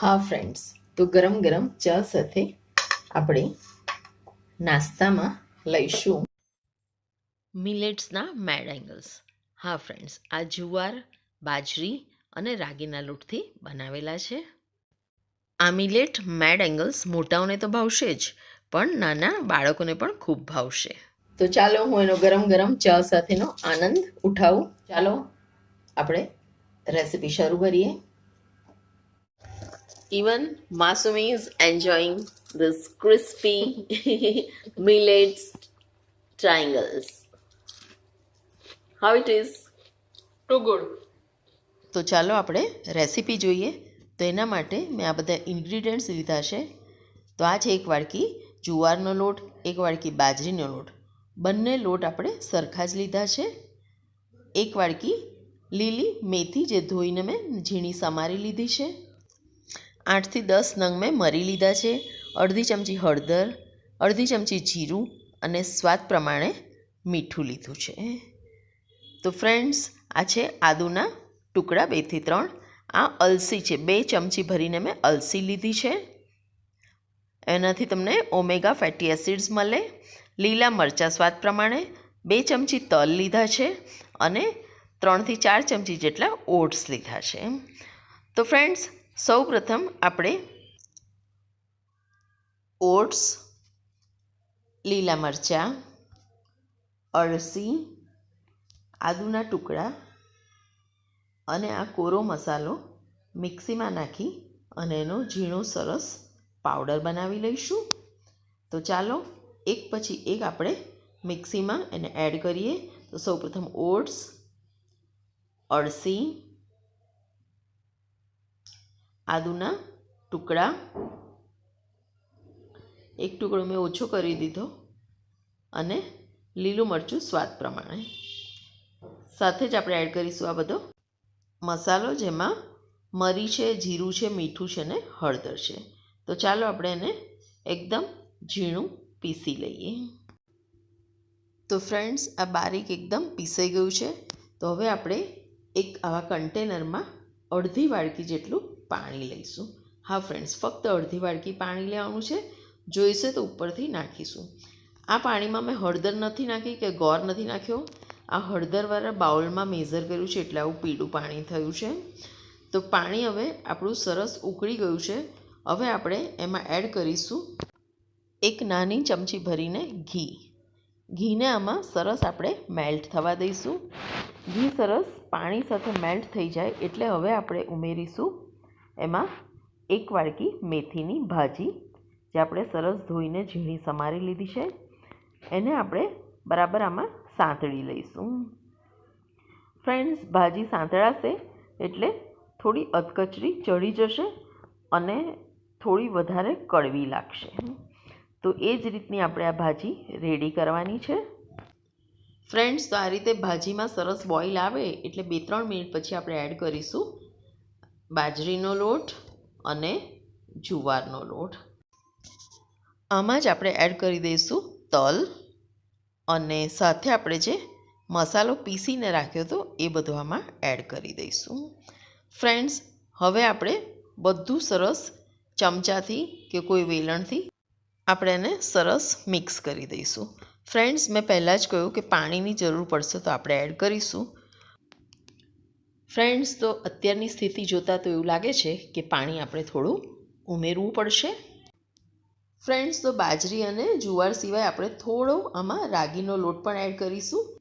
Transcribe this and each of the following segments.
હા ફ્રેન્ડ્સ તો ગરમ ગરમ ચા સાથે આપણે નાસ્તામાં લઈશું મિલેટ્સના મેડ એંગલ્સ હા ફ્રેન્ડ્સ આ જુવાર, બાજરી અને રાગીના લોટથી બનાવેલા છે. આ મિલેટ મેડ એંગલ્સ મોટાઓને તો ભાવશે જ, પણ નાના બાળકોને પણ ખૂબ ભાવશે. તો ચાલો હું એનો ગરમ ગરમ ચા સાથેનો આનંદ ઉઠાવું. ચાલો આપણે રેસીપી શરૂ કરીએ. Even Masumi is enjoying this crispy millets triangles. How it is? Too good તો ચાલો આપણે રેસીપી જોઈએ. તો એના માટે મેં આ બધા ઇન્ગ્રીડિયન્ટ્સ લીધા છે. તો આ છે એક વાડકી જુવારનો લોટ એક વાડકી બાજરીનો લોટ. બંને લોટ આપણે સરખા જ લીધા છે. એક વાડકી લીલી મેથી જે ધોઈને મેં ઝીણી સમારી લીધી છે. આઠથી દસ નંગ મેં મરી લીધા છે. અડધી ચમચી હળદર, અડધી ચમચી જીરું અને સ્વાદ પ્રમાણે મીઠું લીધું છે. તો ફ્રેન્ડ્સ, આ છે આદુના ટુકડા બેથી ત્રણ. આ અલસી છે. બે ચમચી ભરીને મેં અલસી લીધી છે. એનાથી તમને ઓમેગા ફેટી એસિડ્સ મળે. લીલા મરચાં સ્વાદ પ્રમાણે બે ચમચી તલ લીધા છે અને ત્રણથી ચાર ચમચી જેટલા ઓટ્સ લીધા છે. તો ફ્રેન્ડ્સ સૌ પ્રથમ આપણે ઓટ્સ, લીલા મરચાં, અળસી, આદુના ટુકડા અને આ કોરો મસાલો મિક્સીમાં નાખી અને એનો ઝીણો સરસ પાવડર બનાવી લઈશું. તો ચાલો એક પછી એક આપણે મિક્સીમાં એને એડ કરીએ. તો સૌપ્રથમ ઓટ્સ, અળસી આદુના ટુકડા. એક ટુકડો મેં ઓછો કરી દીધો અને લીલું મરચું સ્વાદ પ્રમાણે. સાથે જ આપણે એડ કરીશું આ બધો મસાલો જેમાં મરી છે, જીરું છે, મીઠું છે ને હળદર છે. તો ચાલો આપણે એને એકદમ ઝીણું પીસી લઈએ. તો ફ્રેન્ડ્સ આ બારીક એકદમ પીસાઈ ગયું છે. તો હવે આપણે એક આવા કન્ટેનરમાં અડધી વાડકી જેટલું પાણી લઈશું. હા ફ્રેન્ડ્સ ફક્ત અડધી વાડકી પાણી લેવાનું છે. જોઈશે તો ઉપરથી નાખીશું. આ પાણીમાં મેં હળદર નથી નાખી કે ગોર નથી નાખ્યો. આ હળદરવાળા બાઉલમાં મેઝર કર્યું છે એટલે આવું પીળું પાણી થયું છે. તો પાણી હવે આપણું સરસ ઉકળી ગયું છે. હવે આપણે એમાં એડ કરીશું એક નાની ચમચી ભરીને ઘી. ઘીને આમાં સરસ આપણે મેલ્ટ થવા દઈશું. ઘી સરસ પાણી સાથે મેલ્ટ થઈ જાય એટલે હવે આપણે ઉમેરીશું એમાં એક વાડકી મેથીની ભાજી, જે આપણે સરસ ધોઈને ઝીણી સમારી લીધી છે. એને આપણે બરાબર આમાં સાંતળી લઈશું. ફ્રેન્ડ્સ, ભાજી સાંતળાશે એટલે થોડી અધકચરી ચડી જશે અને થોડી વધારે કડવી લાગશે. તો એ જ રીતની આપણે આ ભાજી રેડી કરવાની છે. ફ્રેન્ડ્સ, તો આ રીતે ભાજીમાં સરસ બોઇલ આવે એટલે બે ત્રણ મિનિટ પછી આપણે એડ કરીશું. બાજરીનો લોટ અને જુવારનો લોટ. આમાં જ આપણે એડ કરી દઈશું તલ અને સાથે આપણે જે મસાલો પીસીને રાખ્યો હતો એ બધો આમાં એડ કરી દઈશું. ફ્રેન્ડ્સ હવે આપણે બધું સરસ ચમચાથી કે કોઈ વેલણથી આપણે એને સરસ મિક્સ કરી દઈશું. ફ્રેન્ડ્સ મેં પહેલાં જ કહ્યું કે પાણીની જરૂર પડશે તો આપણે એડ કરીશું. ફ્રેન્ડ્સ તો અત્યારની સ્થિતિ જોતાં તો એવું લાગે છે કે પાણી આપણે થોડું ઉમેરવું પડશે. ફ્રેન્ડ્સ તો બાજરી અને જુવાર સિવાય આપણે થોડો આમાં રાગીનો લોટ પણ એડ કરીશું.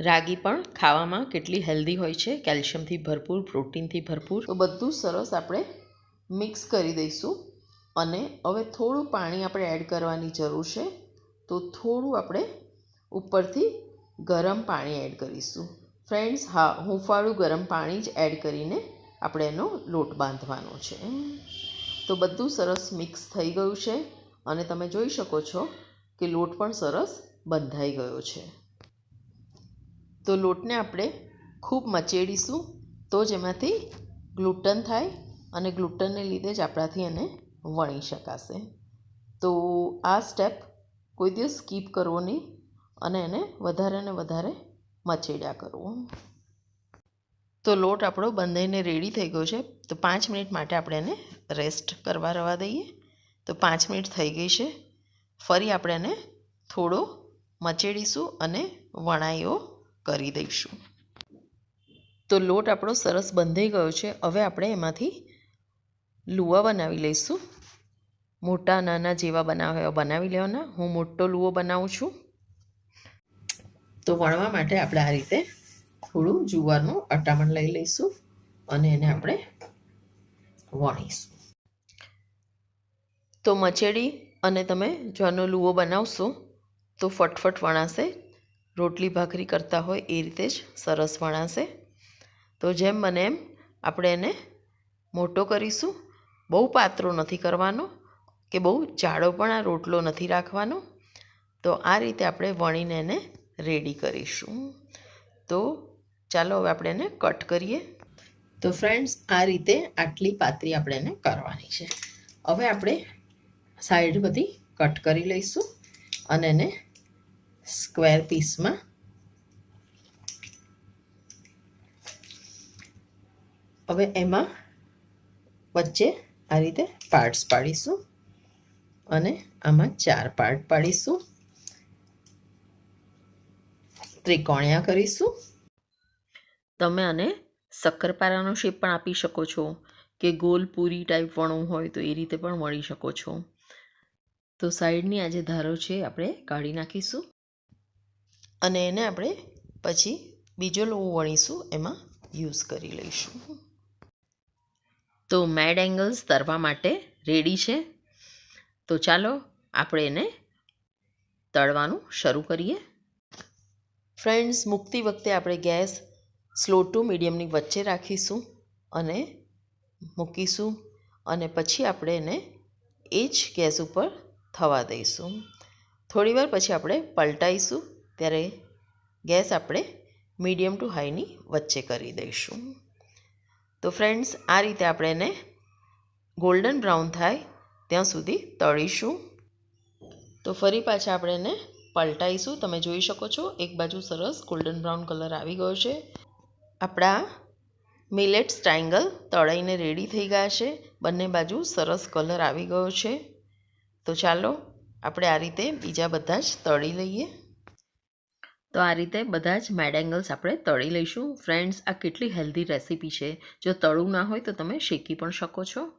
રાગી પણ ખાવામાં કેટલી હેલ્ધી હોય છે, કેલ્શિયમથી ભરપૂર, પ્રોટીનથી ભરપૂર. તો બધું સરસ આપણે મિક્સ કરી દઈશું. અને હવે થોડું પાણી આપણે એડ કરવાની જરૂર છે. તો થોડું આપણે ઉપરથી ગરમ પાણી એડ કરીશું. ફ્રેન્ડ્સ હા હુંફાળું ગરમ પાણી જ એડ કરીને આપણે એનો લોટ બાંધવાનો છે. તો બધું સરસ મિક્સ થઈ ગયું છે અને તમે જોઈ શકો છો કે લોટ પણ સરસ બંધાઈ ગયો છે. તો લોટને આપણે ખૂબ મચેડીશું તો જ એમાંથી ગ્લુટન થાય અને ગ્લુટનને લીધે જ આપણાથી એને વણી શકાશે. તો આ સ્ટેપ કોઈ દિવસ સ્કીપ કરવો નહીં અને એને વધારે ને વધારે મચેડ્યા કરવું તો લોટ આપણો બંધાઈને રેડી થઈ ગયો છે. તો પાંચ મિનિટ માટે આપણે એને રેસ્ટ કરવા રવા દઈએ. તો પાંચ મિનિટ થઈ ગઈ છે. ફરી આપણે એને થોડો મચેડીશું અને વણાઈઓ કરી દઈશું. તો લોટ આપણો સરસ બંધાઈ ગયો છે. હવે આપણે એમાંથી લુવા બનાવી લઈશું. મોટા નાના જેવા બનાવે બનાવી લેવાના. હું મોટો લુવો બનાવું છું. તો વણવા માટે આપણે આ રીતે થોડું જુવારનું અટામણ લઈ લઈશું અને એને આપણે વણીશું. તો મચેડી અને તમે જવાનો લુવો બનાવશો તો ફટફટ વણાશે. રોટલી ભાખરી કરતા હોય એ રીતે જ સરસ વણાશે. તો જેમ બને એમ આપણે એને મોટો કરીશું. બહુ પાતળો નથી કરવાનો કે બહુ જાડો પણ આ રોટલો નથી રાખવાનો. તો આ રીતે આપણે વણીને એને રેડી કરીશું. તો ચાલો હવે આપણે એને કટ કરીએ. તો ફ્રેન્ડ્સ આ રીતે આટલી પાતળી આપણે એને કરવાની છે. હવે આપણે સાઈડ બધી કટ કરી લઈશું અને એને સ્ક્વેર પીસમાં હવે એમાં વચ્ચે આ રીતે પાર્ટ્સ પાડીશું અને આમાં ચાર પાર્ટ પાડીશું. ત્રિકોણિયા કરીશું. તમે આને શક્કરપારાનો શેપ પણ આપી શકો છો, કે ગોલ પૂરી ટાઈપ વણવું હોય તો એ રીતે પણ વણી શકો છો. તો સાઈડની આ જે ધારો છે, આપણે કાઢી નાખીશું. અને એને આપણે પછી બીજો લોહો વણીશું, એમાં યુઝ કરી લઈશું. તો મેડ એંગલ્સ તરવા માટે રેડી છે. તો ચાલો, આપણે એને તળવાનું શરૂ કરીએ. ફ્રેન્ડ્સ, મૂકતી વખતે આપણે ગેસ સ્લો ટુ મીડિયમની વચ્ચે રાખીશું અને મૂકીશું અને પછી આપણે એને એ જ ગેસ ઉપર થવા દઈશું. થોડીવાર પછી આપણે પલટાઈશું, ત્યારે ગેસ આપણે મીડિયમ ટુ હાઈની વચ્ચે કરી દઈશું. તો ફ્રેન્ડ્સ, આ રીતે આપણે એને ગોલ્ડન બ્રાઉન થાય ત્યાં સુધી તળીશું. તો ફરી પાછા આપણે એને પલટાઈશું. તમે જોઈ શકો છો, એક બાજુ સરસ ગોલ્ડન બ્રાઉન કલર આવી ગયો છે. આપણા મિલેટ્સ ટ્રાયંગલ તળાઈને રેડી થઈ ગયા છે. બંને બાજુ સરસ કલર આવી ગયો છે. તો ચાલો, આપણે આ રીતે બીજા બધા જ તળી લઈએ. તો આ રીતે બધા જ મેડેંગલ્સ આપણે તળી લઈશું. ફ્રેન્ડ્સ આ કેટલી હેલ્ધી રેસીપી છે. જો તળું ના હોય તો તમે શેકી પણ શકો છો.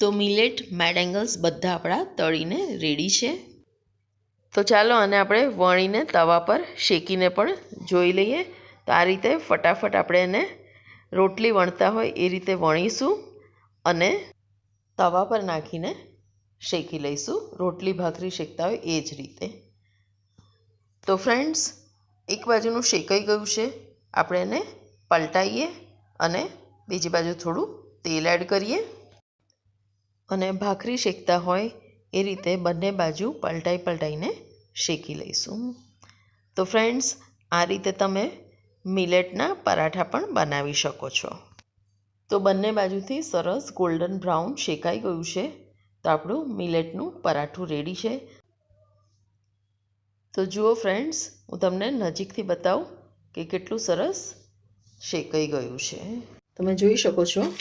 તો મિલેટ મેડેંગલ્સ બધા આપણા તળીને રેડી છે. તો ચાલો આને આપણે વણીને તવા પર શેકીને પણ જોઈ લઈએ. તો આ રીતે ફટાફટ આપણે એને રોટલી વણતા હોય એ રીતે વણીશું અને તવા પર નાખીને શેકી લઈશું. રોટલી ભાખરી શેકતા હોય એ જ રીતે. તો ફ્રેન્ડ્સ, એક બાજુનું શેકાઈ ગયું છે. આપણે એને પલટાઈએ અને બીજી બાજુ થોડું તેલ એડ કરીએ. અને ભાખરી શેકતા હોય એ રીતે બંને બાજુ પલટાઈ પલટાઈને શેકી લઈશું. તો ફ્રેન્ડ્સ આ રીતે તમે મિલેટના પરાઠા પણ બનાવી શકો છો. તો બંને બાજુથી સરસ ગોલ્ડન બ્રાઉન શેકાઈ ગયું છે. તો આપણું મિલેટનું પરાઠું રેડી છે. તો જુઓ ફ્રેન્ડ્સ હું તમને નજીકથી બતાવું કે કેટલું સરસ શેકાઈ ગયું છે. તમે જોઈ શકો છો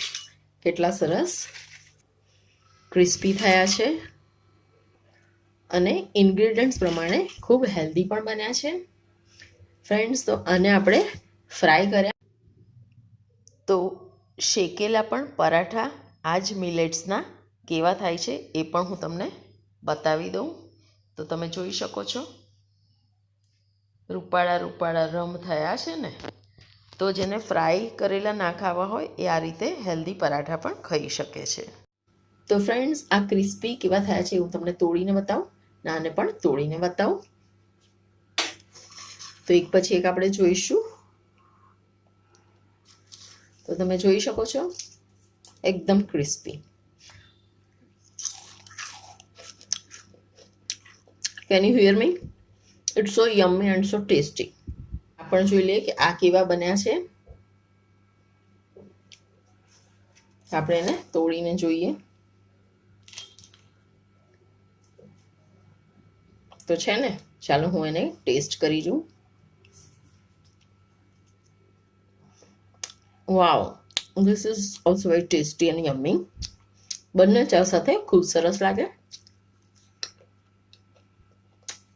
કેટલા સરસ ક્રિસ્પી થયા છે. અને ઇન્ગ્રીડિયન્ટ્સ પ્રમાણે ખૂબ હેલ્ધી પણ બન્યા છે. ફ્રેન્ડ્સ તો આને આપણે ફ્રાય કર્યા. તો શેકેલા પણ પરાઠા આ જ મિલેટ્સના કેવા થાય છે એ પણ હું તમને બતાવી દઉં. તો તમે જોઈ શકો છો. રૂપાળા રૂપાળા રમ થયા છે ને. તો જેને ફ્રાય કરેલા ના ખાવા હોય એ આ રીતે હેલ્ધી પરાઠા પણ ખાઈ શકે છે. તો ફ્રેન્ડ્સ આ ક્રિસ્પી કેવા થયા છે હું તમને તોડીને બતાવું. નાને પણ તોડીને બતાવું. તો એક પછી એક આપણે જોઈશું. તો તમે જોઈ શકો છો, એકદમ crispy can you hear me it's so yummy and so tasty આપણે જોઈ લઈએ કે આ કેવા બન્યા છે. આપણે એને તોડીને જોઈએ. તો છે ને, ચાલો હું એને ટેસ્ટ કરી જોઉં. Wow this is also very tasty and yummy બંને ચા સાથે ખૂબ સરસ લાગે.